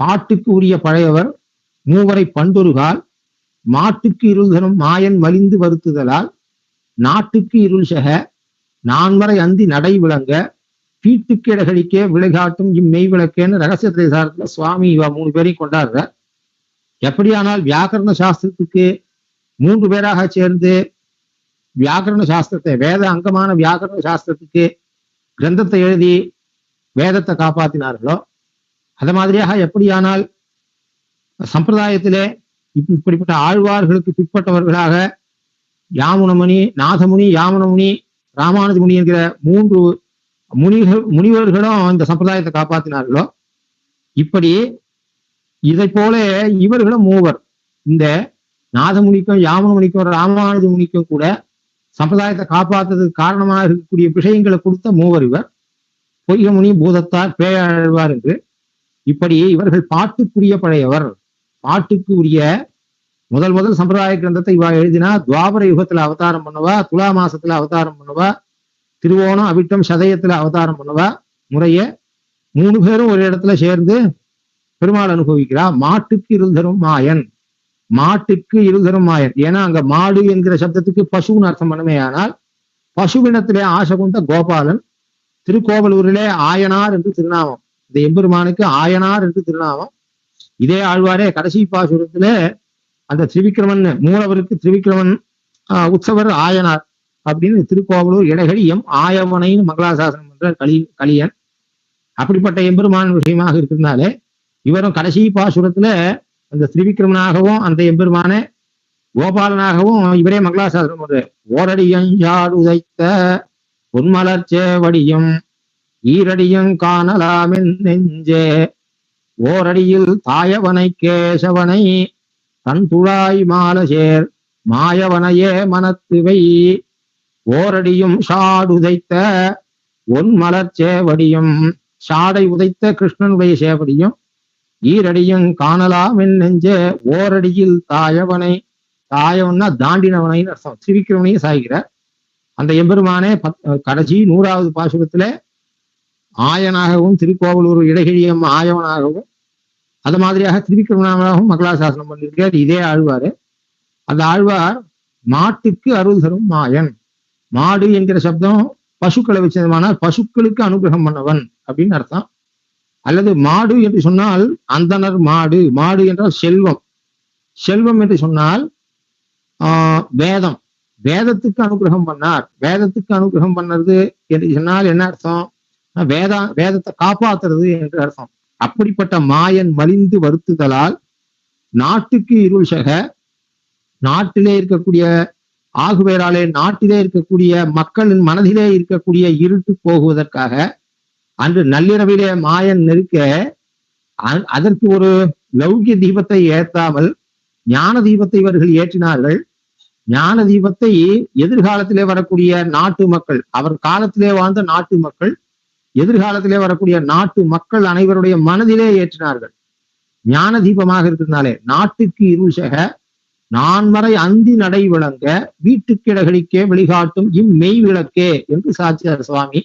பாட்டுக்கு உரிய பழையவர் மூவரை பண்டொருகால் மாட்டுக்கு இருள்தனும் மாயன் மலிந்து வருத்துதலால் நாட்டுக்கு இருள் செக நான்மறை அந்தி நடை விளங்க வீட்டுக்கு இடகழிக்க விளைகாட்டும் இம்மெய் விளக்கேன்னு ரகசிய தேசாரத்துல சுவாமி இவா மூணு பேரையும் கொண்டாடுற. எப்படியானால் வியாக்கரண சாஸ்திரத்துக்கு மூன்று பேராக சேர்ந்து வியாக்கரண சாஸ்திரத்தை வேத அங்கமான வியாக்கரண சாஸ்திரத்துக்கு கிரந்தத்தை எழுதி வேதத்தை காப்பாத்தினார்களோ அது மாதிரியாக எப்படியானால் சம்பிரதாயத்திலே இப்படிப்பட்ட ஆழ்வார்களுக்கு பிற்பட்டவர்களாக யாமுனமுனி நாதமுனி யாமுனமுனி ராமானுஜமுனி என்கிற மூன்று முனிகள் முனிவர்களும் இந்த சம்பிரதாயத்தை காப்பாற்றினார்களோ இப்படி இதை போல இவர்களும் மூவர். இந்த நாதமுனிக்கும் யாமனமுனிக்கும் ராமானுஜ முனிக்கும் கூட சம்பிரதாயத்தை காப்பாத்துறதுக்கு காரணமாக இருக்கக்கூடிய விஷயங்களை கொடுத்த மூவர் இவர். பொய்கமுனி பூதத்தார் பேயாழ்வார் என்று இப்படி இவர்கள் பாட்டுக்குரிய பழையவர். பாட்டுக்கு உரிய முதல் முதல் சம்பிரதாய கிரந்தத்தை இவா எழுதினா துவாபர யுகத்துல அவதாரம் பண்ணவா துலா மாசத்துல அவதாரம் பண்ணவா திருவோணம் அவிட்டம் சதயத்துல அவதாரம் பண்ணவா முறைய மூணு பேரும் ஒரு இடத்துல சேர்ந்து பெருமாள் அனுபவிக்கிறா. மாட்டுக்கு இருள் தரும் மாயன். மாட்டுக்கு இருதரும் மாயன். ஏன்னா அங்க மாடு என்கிற சப்தத்துக்கு பசுன்னு அர்த்தம் பண்ணுமே ஆனால் பசுவினத்திலே ஆசை கொண்ட கோபாலன் திருக்கோவலூரிலே ஆயனார் என்று திருநாமம். இந்த எம்பெருமானுக்கு ஆயனார் என்று திருநாமம். இதே ஆழ்வாரே கடைசி பாசுரத்துல அந்த திரிவிக்ரமன் மூலவருக்கு திரிவிக்ரமன் ஆஹ், உற்சவர் ஆயனார் அப்படின்னு திருக்கோவலூர் இடைகடி எம் ஆயவனைன்னு மங்களாசாசனம் என்ற களி களியன். அப்படிப்பட்ட எம்பெருமான் விஷயமாக இருக்கிறதுனாலே இவரும் கடைசி பாசுரத்துல அந்த திரிவிக்ரமனாகவும் அந்த எம்பெருமானே கோபாலனாகவும் இவரே மங்களாசாசனம் பண்ற ஓரடியஞ்சாடு உதைத்த பொன்மலர் சேவடியும் ஈரடியும் காணலாமின் நெஞ்சே. ஓரடியில் தாயவனை கேசவனை தன் துழாய் மாலசேர் மாயவனையே மனத்துவை ஓரடியும் ஷாடுதைத்த ஒன் மலர் சேவடியும் ஷாடை உதைத்த கிருஷ்ணனுடைய சேவடியும் ஈரடியும் காணலாம் நெஞ்சே. ஓரடியில் தாயவனை தாயவன்னா தாண்டினவனைன்னு அர்த்தம். திரிவிக்கிறவனையும் சாய்கிறார். அந்த எம்பெருமானே பத் கடைசி நூறாவது பாசுரத்துல ஆயனாகவும் திருக்கோவலூர் இடகிழியம் ஆயவனாகவும் அது மாதிரியாக திருவிக்கிரமனாகவும் மங்களாசாசனம் பண்ணியிருக்கார் இதே ஆழ்வாரு. அந்த ஆழ்வார் மாட்டுக்கு அருள் தரும் மாயன். மாடு என்கிற சப்தம் பசுக்களை வச்சதுமானால் பசுக்களுக்கு அனுகிரகம் பண்ணவன் அப்படின்னு அர்த்தம். அல்லது மாடு என்று சொன்னால் அந்தனர் மாடு. மாடு என்றால் செல்வம். செல்வம் என்று சொன்னால் வேதம். வேதத்துக்கு அனுகிரகம் பண்ணார். வேதத்துக்கு அனுகிரகம் பண்ணது என்று சொன்னால் என்ன அர்த்தம்? வேதா வேதத்தை காப்பாத்துறது என்று அர்த்தம். அப்படிப்பட்ட மாயன் மலிந்து வருத்துதலால் நாட்டுக்கு இருள் சக நாட்டிலே இருக்கக்கூடிய ஆகுவேராலே நாட்டிலே இருக்கக்கூடிய மக்களின் மனதிலே இருக்கக்கூடிய இருட்டு போகுவதற்காக அன்று நள்ளிரவிலே மாயன் நெருக்க அ- அதற்கு ஒரு லௌகிய தீபத்தை ஏற்றாமல் ஞான தீபத்தை இவர்கள் ஏற்றினார்கள். ஞான தீபத்தை எதிர்காலத்திலே வரக்கூடிய நாட்டு மக்கள் அவர் காலத்திலே வாழ்ந்த நாட்டு மக்கள் எதிர்காலத்திலே வரக்கூடிய நாட்டு மக்கள் அனைவருடைய மனதிலே ஏற்றினார்கள். ஞான தீபமாக இருக்கிறதுனாலே நாட்டுக்கு இருள் செக நான்மறை அந்தி நடை விளங்க வீட்டுக்கிடகளிக்கே வெளிகாட்டும் இம்மெய் விளக்கே என்று சாட்சியார் சுவாமி